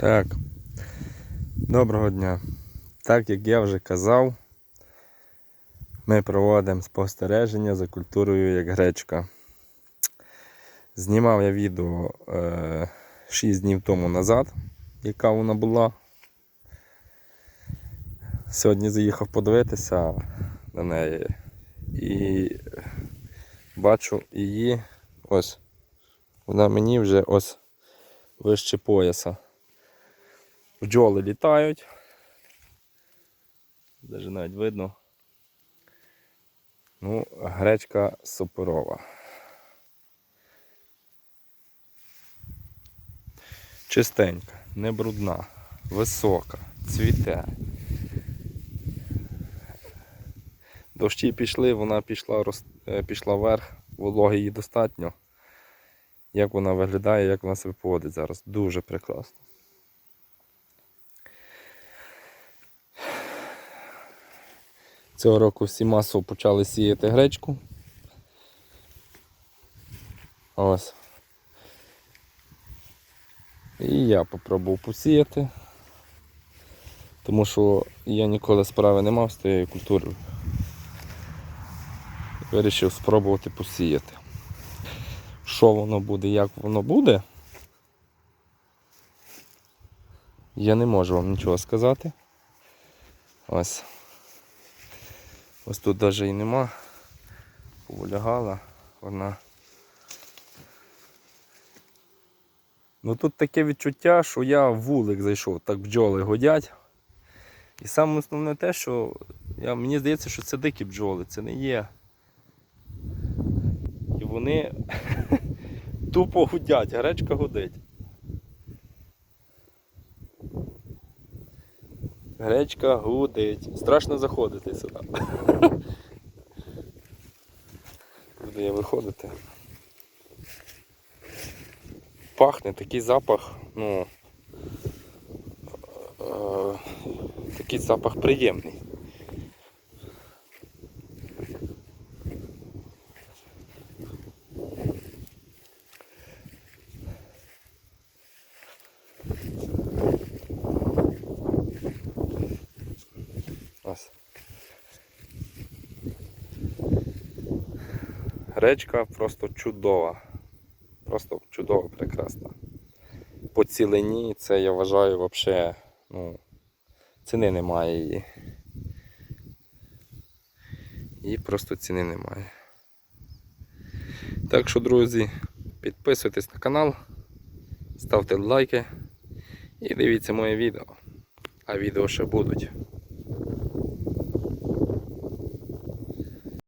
Так, доброго дня. Так як я вже казав, ми проводимо спостереження за культурою як гречка. Знімав я відео е, 6 днів тому назад, яка вона була. Сьогодні заїхав подивитися на неї і бачу її ось. Вона мені вже ось вище пояса. Бджоли літають. Даже навіть видно. Ну, гречка суперова. Чистенька, не брудна, висока, цвіте. Дощі пішли, вона пішла, роз- е, пішла вверх, вологи їй достатньо. Як вона виглядає, як вона себе поводить зараз. Дуже прекрасно. Цього року всі масово почали сіяти гречку. Ось. І я попробував посіяти, тому що я ніколи справи не мав з тією культурою. Вирішив спробувати посіяти. Що воно буде, як воно буде, я не можу вам нічого сказати. Ось. Ось тут навіть і нема. Повлягала вона. Ну тут таке відчуття, що я в вулик зайшов, так бджоли годять. І саме основне те, що я, мені здається, що це дикі бджоли, це не є. І вони тупо гудять, гречка гудить. Гречка гудить. Страшно заходити сюди. Буду я виходити. Пахне такий запах, ну е, такий запах приємний. Ось. Речка просто чудова. Просто чудова, прекрасна. По цілині це я вважаю взагалі, ну, ціни немає її. Її просто ціни немає. Так що, друзі, підписуйтесь на канал, ставте лайки і дивіться моє відео. А відео ще будуть.